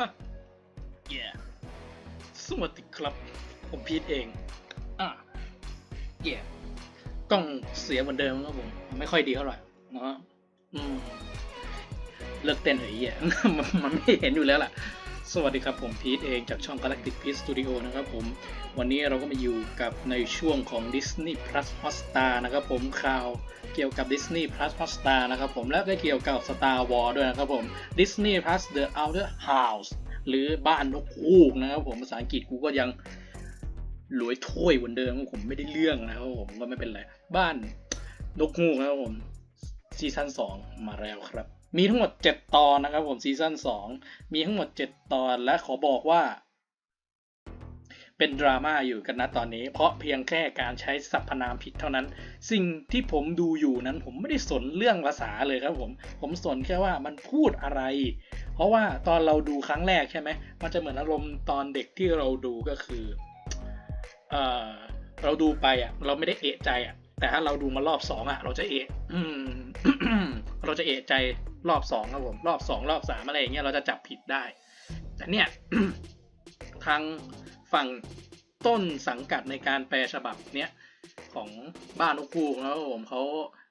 อะเย่สวัสดีครับ ผมพีทเอง อะเย่กล้องเสียเหมือนเดิมครับผม ไม่ค่อยดีเท่าไหร่เนาะอืม เลิกเต้นเหยเย่มันไม่เห็นอยู่แล้วล่ะ สวัสดีครับ ผมพีทเองจากช่อง Galactic Peace Studio นะครับผม วันนี้เราก็มาอยู่กับในช่วงของ Disney Plus Hotstar นะครับผมข่าวเกี่ยวกับ Disney Plus Hotstar นะครับผมและก็เกี่ยวกับ Star Wars ด้วยนะครับผม Disney Plus The Outer House หรือบ้านนกฮูกนะครับผมภาษาอังกฤษกูก็ยังรวยถ้วยเหมือนเดิมผมไม่ได้เรื่องนะครับผมก็ไม่เป็นไร บ้านนกฮูกนะครับผมซีซั่น2มาแล้วครับ มีทั้งหมด 7 ตอนนะครับผมซีซั่น2 มีทั้งหมด 7 ตอนและขอบอกว่า เป็นดราม่าอยู่กันนะตอนนี้ เพราะเพียงแค่การใช้สรรพนามผิดเท่านั้น สิ่งที่ผมดูอยู่นั้นผมไม่ได้สนเรื่องภาษาเลยครับผมผมสนแค่ว่ามันพูดอะไร เพราะว่าตอนเราดูครั้งแรกใช่ไหมมันจะเหมือนอารมณ์ตอนเด็กที่เราดูก็คือเออเราดูไปอะ เราไม่ได้เอะใจอะ แต่ถ้าเราดูมารอบสองอะ เราจะเอะเราจะเอะใจ รอบสองครับผมรอบสองรอบสามอะไรอย่างเงี้ยเราจะจับผิดได้ แต่เนี่ยทางฝั่งต้นสังกัดในการแปลฉบับเนี้ยของบ้านนกคูกนะครับผมเขา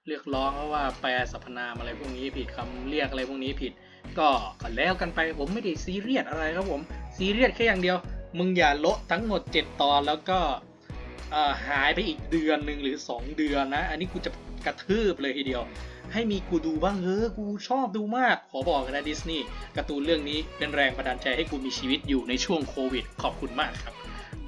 เรียกร้องว่าแปลสรรพนามอะไรพวกนี้ผิดคำเรียกอะไรพวกนี้ผิด ก็ก็แล้วกันไปผมไม่ได้ซีเรียสอะไรครับผมซีเรียสแค่อย่างเดียว มึงอย่าละทั้งหมด 7 ตอนแล้วก็หายไปอีกเดือนหนึ่งหรือ 2 เดือนนะ อันนี้กูจะกระทืบเลยทีเดียว ให้มีกูดูบ้างเฮ้อกูชอบดูมาก ขอบอกกันนะดิสนีย์การ์ตูนเรื่องนี้เป็นแรงบันดาลใจให้กูมีชีวิตอยู่ในช่วงโควิด ขอบคุณมากครับ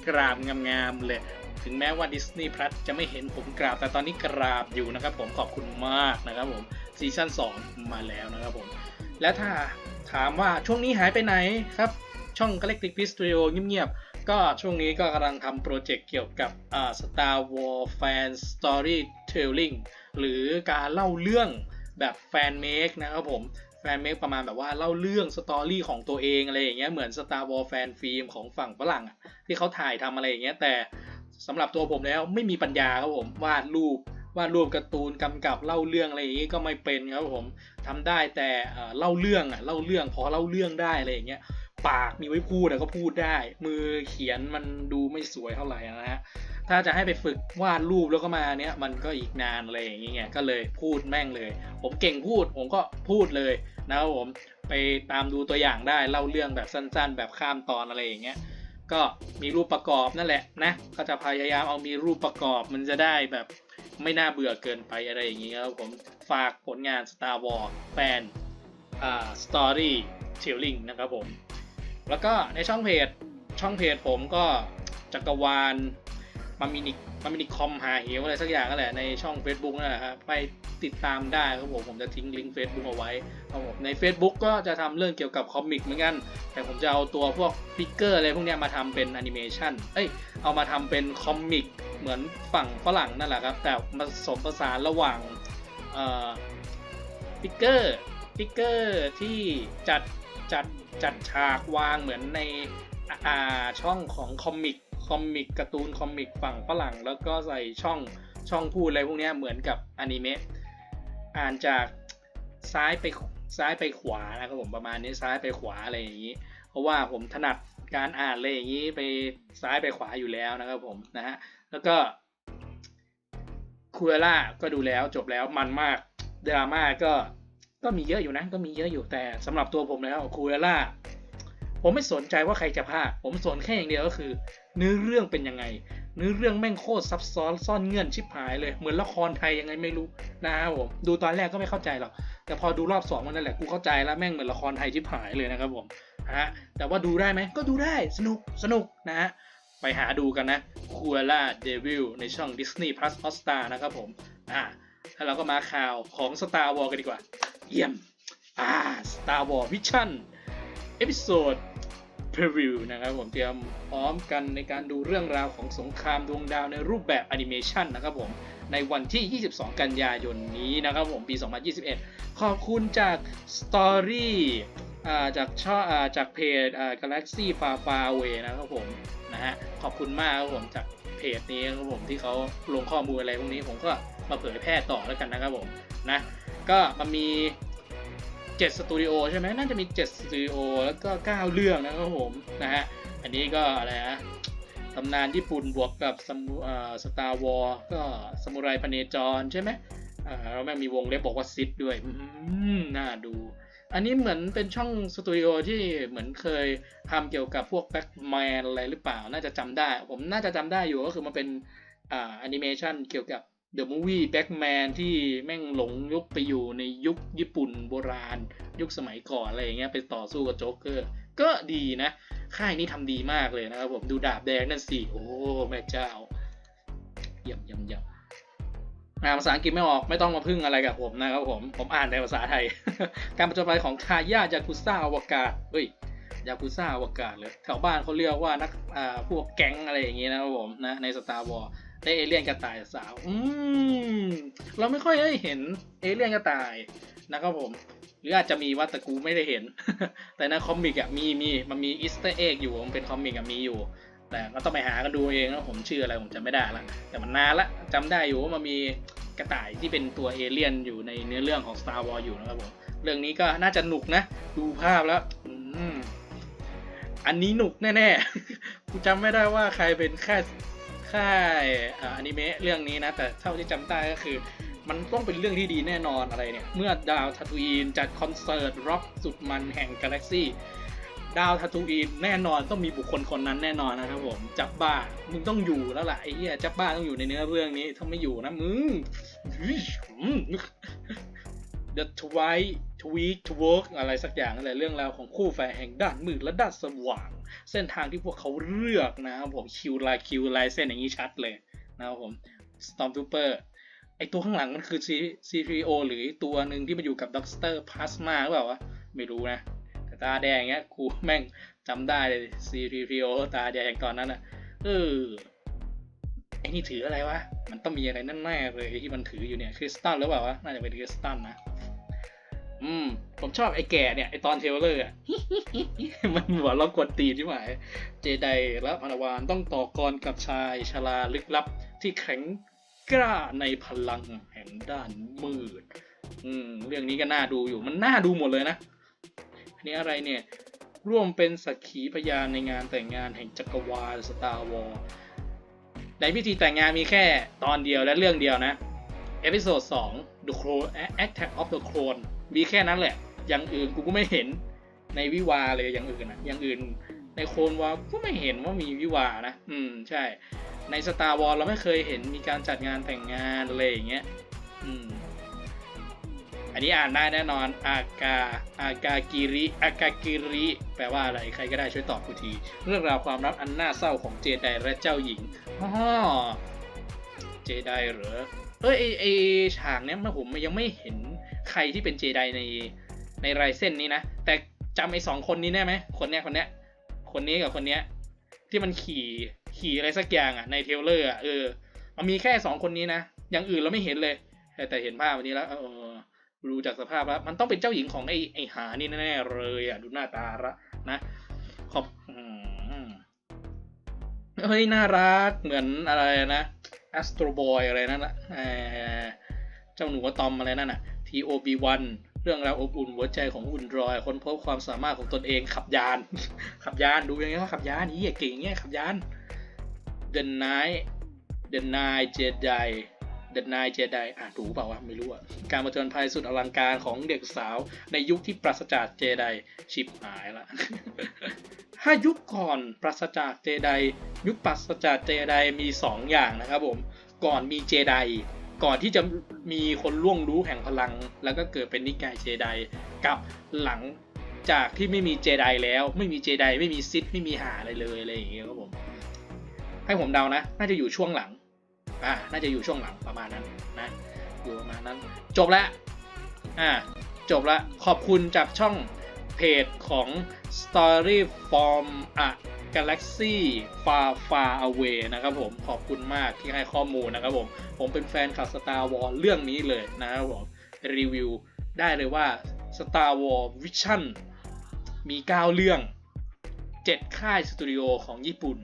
กราบงามๆเลยถึงแม้ว่าดิสนีย์พลัสจะไม่เห็นผมกราบ แต่ตอนนี้กราบอยู่นะครับผมขอบคุณมากนะครับผมซีซั่น2 มาแล้วนะครับผม และถ้าถามว่าช่วงนี้หายไปไหนครับ ช่อง Galactic Peace Studio เงียบๆ ก็ช่วงนี้ก็กำลังทำโปรเจกต์เกี่ยวกับอ่า Star Wars Fan Storytelling หรือการเล่าเรื่องแบบแฟนเมคนะครับผมแฟนเมคประมาณแบบว่าเล่าเรื่องสตอรี่ของตัวเองอะไรอย่างเงี้ยเหมือน Star Wars แฟนฟิล์มของฝั่งฝรั่งอะที่เขาถ่ายทำอะไรอย่างเงี้ยแต่สำหรับตัวผมแล้วไม่มีปัญญาครับผมวาดรูปวาดรูปการ์ตูนกำกับเล่าเรื่องอะไรอย่างงี้ก็ไม่เป็นครับผมทำได้แต่เล่าเรื่องอะเล่าเรื่องพอเล่าเรื่องได้อะไรอย่างเงี้ย ปากมีไว้พูดอะก็พูดได้ มือเขียนมันดูไม่สวยเท่าไหร่นะฮะถ้าจะให้ไปฝึกวาดรูปแล้วก็มาเนี้ยมันก็อีกนานอะไรอย่างเงี้ยก็เลยพูดแม่งเลย ผมเก่งพูดผมก็พูดเลยนะครับผมไปตามดูตัวอย่างได้เล่าเรื่องแบบสั้นๆ แบบข้ามตอนอะไรอย่างเงี้ยก็มีรูปประกอบนั่นแหละนะก็จะพยายามเอามีรูปประกอบมันจะได้แบบไม่น่าเบื่อเกินไปอะไรอย่างเงี้ยครับผมฝากผลงาน Star Wars แฟนอ่า Story Telling นะครับผม แล้วก็ในช่องเพจช่องเพจผมก็จักรวาลมามินิมามินิคอมหาเหวอะไรสักอย่างนั่นแหละในช่อง Facebook นั่นแหละครับไปติดตามได้ครับผมผมจะทิ้งลิงก์ Facebook เอาไว้ครับผมใน Facebook ก็จะทำเรื่องเกี่ยวกับคอมิกเหมือนกัน แต่ผมจะเอาตัวพวกฟิกเกอร์อะไรพวกนี้มาทำเป็นแอนิเมชันเอ้ยเอามาทำเป็นคอมิกเหมือนฝั่งฝรั่งนั่นแหละครับ แต่ผสมผสานระหว่างฟิกเกอร์ ฟิกเกอร์ที่จัดจัดจัดฉากวางเหมือนในอ่าช่องของคอมิกคอมิกการ์ตูนคอมิกฝั่งฝรั่ง แล้วก็ใส่ช่องช่องพูดอะไรพวกนี้เหมือนกับอนิเมะอ่านจากซ้ายไปซ้ายไปขวานะครับผมประมาณนี้ซ้ายไปขวาอะไรอย่างนี้ เพราะว่าผมถนัดการอ่านอะไรอย่างนี้ไปซ้ายไปขวาอยู่แล้วนะครับผมนะฮะแล้วก็คูเอล่าก็ดูแล้วจบแล้วมันมากดราม่าก็ ก็มีเยอะอยู่นะ ก็มีเยอะอยู่แต่สำหรับตัวผมแล้วคูเอล่าผมไม่สนใจว่าใครจะพากย์ผมสนแค่อย่างเดียวก็คือ เนื้อเรื่องเป็นยังไง เนื้อเรื่องแม่งโคตรซับซ้อนซ่อนเงื่อนชิบหายเลย เหมือนละครไทยยังไงไม่รู้นะครับผม ดูตอนแรกก็ไม่เข้าใจหรอก แต่พอดูรอบสองมันนั่นแหละกูเข้าใจแล้วแม่งเหมือนละครไทยชิบหายเลยนะครับผมฮะแต่ว่าดูได้ไหมก็ดูได้สนุกสนุกนะฮะไปหาดูกันนะ c u e l a Devil ในช่อง Disney Plus Hotstar นะครับผมอ่า แล้วเราก็มาข่าวของ Star Wars กันดีกว่า เยี่ยม อ่า Star Wars Vision เอพิโซดพรีวิวนะครับผมเตรียมพร้อมกันในการดูเรื่องราวของสงครามดวงดาวในรูปแบบแอนิเมชันนะครับผมในวันที่ 22 กันยายนนี้นะครับผมปี 2021 ขอบคุณจาก Story าจากช่อาจากเพจ Galaxy Far Far Away นะครับผมนะฮะขอบคุณมากครับผมจากเพจนี้ครับผมที่เขาลงข้อมูลอะไรพวกนี้ผมก็ มาเผยแพร่ต่อแล้วกันนะครับผมนะก็มันมี7สตูดิโอใช่ไหมน่าจะมี7สตูดิโอแล้วก็ 9 เรื่องนะครับผมนะฮะอันนี้ก็อะไรนะตำนานญี่ปุ่นบวกกับสตาร์วอลก็สมุไรพเนจรใช่ไหมอ่าแม่งมีวงเล็บบอกว่าซิดด้วยน่าดู อันนี้เหมือนเป็นช่องสตูดิโอที่เหมือนเคยทำเกี่ยวกับพวกแบ็กแมนอะไรหรือเปล่า น่าจะจำได้ ผมน่าจะจำได้อยู่ก็คือมันเป็นอ่าแอนิเมชันเกี่ยวกับ The Movie Batman ที่แม่งหลงยุคไปอยู่ในยุคญี่ปุ่นโบราณ ยุคสมัยก่อนอะไรอย่างเงี้ยไปต่อสู้กับโจ๊กเกอร์ ก็ดีนะ ค่ายนี้ทำดีมากเลยนะครับผมดูดาบแดงนั่นสิ โอ้แม่เจ้าเยี่ยมเยี่ยมเยี่ยมอ่านภาษาอังกฤษไม่ออกไม่ต้องมาพึ่งอะไรกับผมนะครับผม ผมอ่านแต่ภาษาไทย การประจนภัยของคาย่ายากุซ่าอวกาศเฮ้ยยากุซ่าอวกาศเลยแถวบ้านเขาเรียกว่านักอ่าพวกแก๊งอะไรอย่างเงี้นะครับผมนะในสตาร์วอ ลได้เอเลี่ยนกระต่ายสาว อืม เราไม่ค่อยได้เห็นเอเลี่ยนกระต่ายนะครับผม หรืออาจจะมีว่าแต่กูไม่ได้เห็น แต่ในคอมิกอะมีมีมันมีอีสเตอร์เอ็กอยู่มันเป็นคอมิกอะมีอยู่ แต่ก็ต้องไปหากันดูเองนะผมชื่ออะไรผมจำไม่ได้ละ แต่มันนานละจำได้อยู่ว่ามันมีกระต่ายที่เป็นตัวเอเลี่ยนอยู่ในเนื้อเรื่องของ Star Wars อยู่นะครับผม เรื่องนี้ก็น่าจะหนุกนะ ดูภาพแล้วอืมอันนี้หนุกแน่ๆ กูจำไม่ได้ว่าใครเป็นแค่ ค่ายอ่าอนิเมะเรื่องนี้นะ แต่เท่าที่จำได้ก็คือ มันต้องเป็นเรื่องที่ดีแน่นอนอะไรเนี่ย เมื่อดาวทัตูอีนจัดคอนเสิร์ตร็อกสุดมันแห่งกาแล็กซี่ดาวทัตูอีนแน่นอนต้องมีบุคคลคนนั้นแน่นอนนะครับผม จับบ้า มึงต้องอยู่แล้วล่ะไอ้เหี้ยจับบ้าต้องอยู่ในเนื้อเรื่องนี้ถ้าไม่อยู่นะมึงเฮ้ยอืม The Twice Tweak to Work อะไรสักอย่างอะไรเรื่องราวของคู่แฝดแห่งด้านมืดและด้านสว่าง เส้นทางที่พวกเขาเลือกนะครับผมคิวลายคิวลายเส้นอย่างนี้ชัดเลยนะครับผม Stormtrooper ไอตัวข้างหลังมันคือ C- C3O หรือตัวหนึ่งที่มาอยู่กับด็อกเตอร์พลาสมาหรือเปล่าวะไม่รู้นะแต่ตาแดงเงี้ยกูแม่งจำได้เลย C3PO ตาแดงตอนนั้นอะเออไอ้นี่ถืออะไรวะ มันต้องมีอะไรแน่ๆเลยที่มันถืออยู่เนี่ยคริสตัลหรือเปล่าวะน่าจะเป็นคริสตัลนะ อืม ผมชอบไอ้แก่เนี่ย ไอ้ตอนเทเลอร์อะ มันหัวเรากวนตีนที่หมายเจไดและพนาวานต้องต่อกรกับชายชราลึกลับ ที่แข็งกล้าในพลังแห่งด้านมืด อืม เรื่องนี้ก็น่าดูอยู่ มันน่าดูหมดเลยนะอันนี้อะไรเนี่ย ร่วมเป็นสักขีพยานในงานแต่งงานแห่งจักรวาล Star Wars ในพิธีแต่งงานมีแค่ตอนเดียวและเรื่องเดียวนะ เอพิโซด2 The Clone Attack of the Clone มีแค่นั้นแหละ อย่างอื่นกูก็ไม่เห็นในวิวาเลยอย่างอื่นนะอย่างอื่น ในโคลนวาก็ไม่เห็นว่ามีวิวานะ อืมใช่ ใน Star Wars เราไม่เคยเห็นมีการจัดงานแต่งงานอะไรอย่างเงี้ย อืม อันนี้อ่านได้แน่นอน อากา อากากิริ อากากิริ แปลว่าอะไร ใครก็ได้ช่วยตอบกูที เรื่องราวความรักอันน่าเศร้าของเจไดและเจ้าหญิงอ๋อ เจไดเหรอเอ้ยไอไอฉากเนี้ยมันผมยังไม่เห็นใครที่เป็นเจไดในในไรเส้นนี้นะ แต่จำไอสองคนนี้ได้ไหมคนเนี้ยคนเนี้ยคนนี้กับคนเนี้ยที่มันขี่ขี่อะไรสักอย่างอะในเทลเลอร์อะเออมันมีแค่สองคนนี้นะอย่างอื่นเราไม่เห็นเลย แต่แต่เห็นภาพวันนี้แล้วเออรู้จากสภาพแล้ว มันต้องเป็นเจ้าหญิงของไอไอหานี่แน่ๆเลยอะดูหน้าตาละนะขอบเฮ้ยน่ารักเหมือนอะไรนะ Astro Boy อะไรนั่นแหละเจ้าหนูอะตอมอะไรนั่นน่ะ TOB1 เรื่องราวอบอุ่นหัวใจของอุ่นรอยค้นพบความสามารถของตนเองขับยาน ขับยานดูยังไงว่าขับยานนี่เก่งเงี้ยขับยาน The Night The Night Jedi The Night Jedi อะถูกเปล่าวะ ไม่รู้อะ การมาจนภัยสุดอลังการของเด็กสาว ในยุคที่ปราศจากเจไดชิบหายละ ถ้ายุคก่อนปราศจากเจไดยุคปราศจากเจไดมีสองอย่างนะครับผม ก่อนมีเจไดก่อนที่จะมีคนล่วงรู้แห่งพลัง แล้วก็เกิดเป็นนิกายเจไดกับหลังจากที่ไม่มีเจไดแล้ว ไม่มีเจไดไม่มีซิธไม่มีหาอะไรเลยอะไรอย่างเงี้ยครับผม ให้ผมเดานะ น่าจะอยู่ช่วงหลัง อ่าน่าจะอยู่ช่วงหลังประมาณนั้นนะอยู่ประมาณนั้น จบแล้วอ่าจบล้วขอบคุณจากช่องเพจของ Story from a Galaxy Far Far Away นะครับผมขอบคุณมากที่ให้ข้อมูลนะครับผม ผมเป็นแฟนคลับ Star Wars เรื่องนี้เลยนะครับผม รีวิวได้เลยว่า Star Wars Vision มี 9 เรื่อง 7 ค่ายสตูดิโอของญี่ปุ่น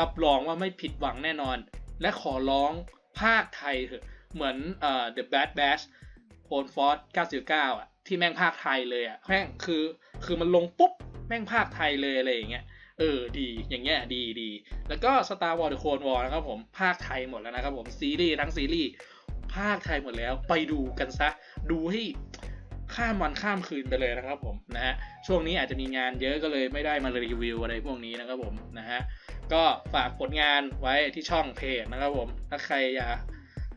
รับรองว่าไม่ผิดหวังแน่นอน และขอร้องภาคไทยเถอะเหมือนเอ่อ The Bad Batch โอนฟอร์ส99 อะ ที่แม่งภาคไทยเลยอะแม่งคือคือมันลงปุ๊บ แม่งภาคไทยเลยอะไรอย่างเงี้ยเออดีอย่างเงี้ยดีดีแล้วก็ Star Wars The Clone War นะครับผมภาคไทยหมดแล้วนะครับผมซีรีส์ทั้งซีรีส์ภาคไทยหมดแล้วไปดูกันซะ ดูให้ ข้ามวันข้ามคืนไปเลยนะครับผมนะฮะช่วงนี้อาจจะมีงานเยอะก็เลยไม่ได้มารีวิวอะไรพวกนี้นะครับผมนะฮะก็ฝากผลงานไว้ที่ช่องเพจนะครับผมถ้าใครอยาก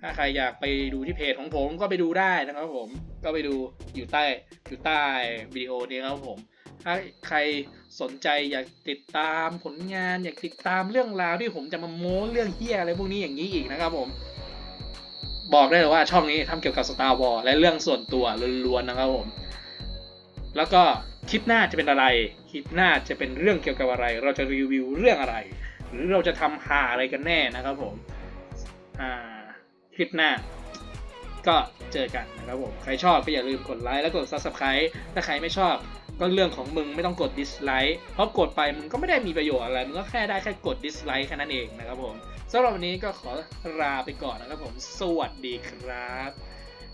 ถ้าใครอยากไปดูที่เพจของผมก็ไปดูได้นะครับผมก็ไปดูอยู่ใต้อยู่ใต้วิดีโอนี้ครับผม ถ้าใครสนใจอยากติดตามผลงาน อยากติดตามเรื่องราวที่ผมจะมาโม้เรื่องเฮียอะไรพวกนี้อย่างนี้อีกนะครับผม บอกได้เลยว่าช่องนี้ทำเกี่ยวกับ Star Wars และเรื่องส่วนตัวล้วนๆนะครับผม แล้วก็คลิปหน้าจะเป็นอะไร คลิปหน้าจะเป็นเรื่องเกี่ยวกับอะไร เราจะรีวิวเรื่องอะไร หรือเราจะทำหาอะไรกันแน่นะครับผม อ่า คลิปหน้า ก็เจอกันนะครับผม ใครชอบก็อย่าลืมกดไลค์และกด subscribe ถ้าใครไม่ชอบก็เรื่องของมึงไม่ต้องกด dislike เพราะกดไปมึงก็ไม่ได้มีประโยชน์อะไร มึงก็แค่ได้แค่กด dislike แค่นั้นเองนะครับผม สำหรับวันนี้ก็ขอลาไปก่อนนะครับผม สวัสดีครับ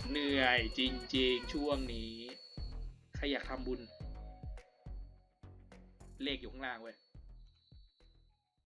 เหนื่อยจริงๆ ช่วงนี้ ใครอยากทำบุญ เลขอยู่ข้างล่างเว้ย